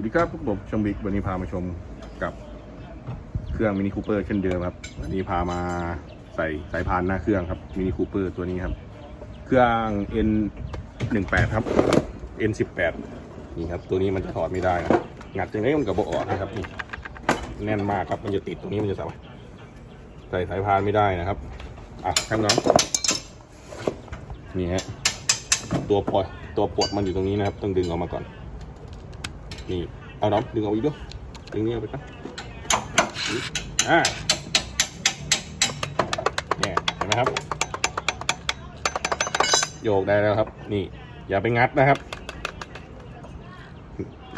วัสดีครับพวกผมชมบิ๊กวันนี้พามาชมกับเครื่องมินิคูเปอร์เช่นเดิมครับ วันนี้พามาใส่สายพานหน้าเครื่องครับมินิคูเปอร์ตัวนี้ครับ เครื่อง N 1 8ครับ N 1 8นี่ครับตัวนี้มันจะถอดไม่ได้นะงัดยังไงมันกับบออกนะครับนี่แน่นมากครับมันจะติดตรงนี้มันจะสามารถใส่สายพานไม่ได้นะครับอะท่านน้องนี่ฮะตัวปล่อยตัวปลดมันอยู่ตรงนี้นะครับ ต้องดึงออกมาก่อน นี่เอาน้องดึงเอาอีกด้วยดึงนี่เอาไปครับอ่าเนี่ยเห็นไหมครับ โยกได้แล้วครับ นี่ อย่าไปงัดนะครับ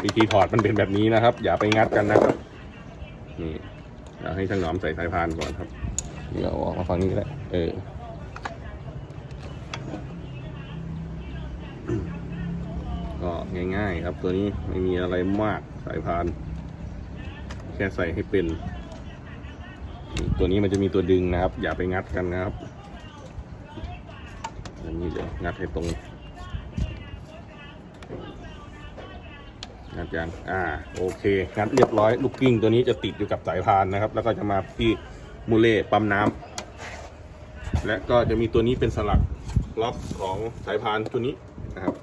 วิธีถอดมันเป็นแบบนี้นะครับ อย่าไปงัดกันนะครับ นี่เราให้ช่างหนอมใส่สายพานก่อนครับเดี๋ยวอาออกมาฝั่งนี้ก็ได้เออ ก็ง่ายๆครับตัวนี้ไม่มีอะไรมากสายพาน แค่ใส่ให้เป็น ตัวนี้มันจะมีตัวดึงนะครับ อย่าไปงัดกันนะครับอันนี้เดี๋ยวงัดให้ตรงงัดยังอ่าโอเคงัดเรียบร้อยลูกกิ้งตัวนี้จะติดอยู่กับสายพานนะครับ แล้วก็จะมาที่มูเล่ปั๊มน้ำและก็จะมีตัวนี้เป็นสลักล็อกของสายพานตัวนี้นะครับ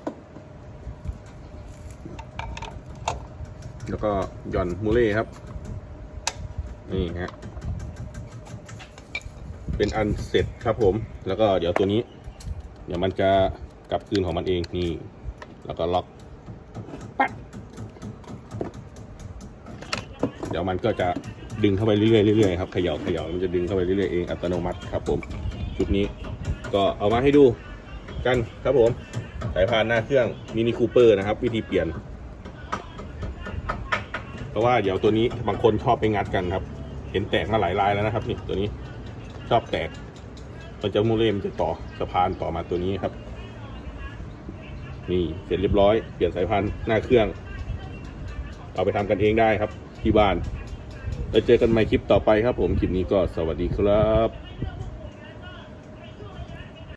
แล้วก็หย่อนมูเล่ครับ นี่ฮะเป็นอันเสร็จครับผม แล้วก็เดี๋ยวตัวนี้ เดี๋ยวมันจะกลับคืนของมันเองนี่ แล้วก็ล็อกปั๊บเดี๋ยวมันก็จะดึงเข้าไปเรื่อยๆเรื่อยๆครับเขย่าเขย่ามันจะดึงเข้าไปเรื่อยๆเองอัตโนมัติครับ ผมชุดนี้ก็เอามาให้ดูกันครับผมสายพานหน้าเครื่องมินิคูเปอร์นะครับ วิธีเปลี่ยน เพราะว่าเดี๋ยวตัวนี้บางคนชอบไปงัดกันครับ เห็นแตกมาหลายลายแล้วนะครับนี่ตัวนี้ชอบแตก มันจะมูเล่มนจะต่อสะพานต่อมาตัวนี้ครับ นี่เสร็จเรียบร้อยเปลี่ยนสายพานหน้าเครื่อง เอาไปทำกันเองได้ครับ ที่บ้านแล้วเจอกันใหม่คลิปต่อไปครับ ผมคลิปนี้ก็สวัสดีครับ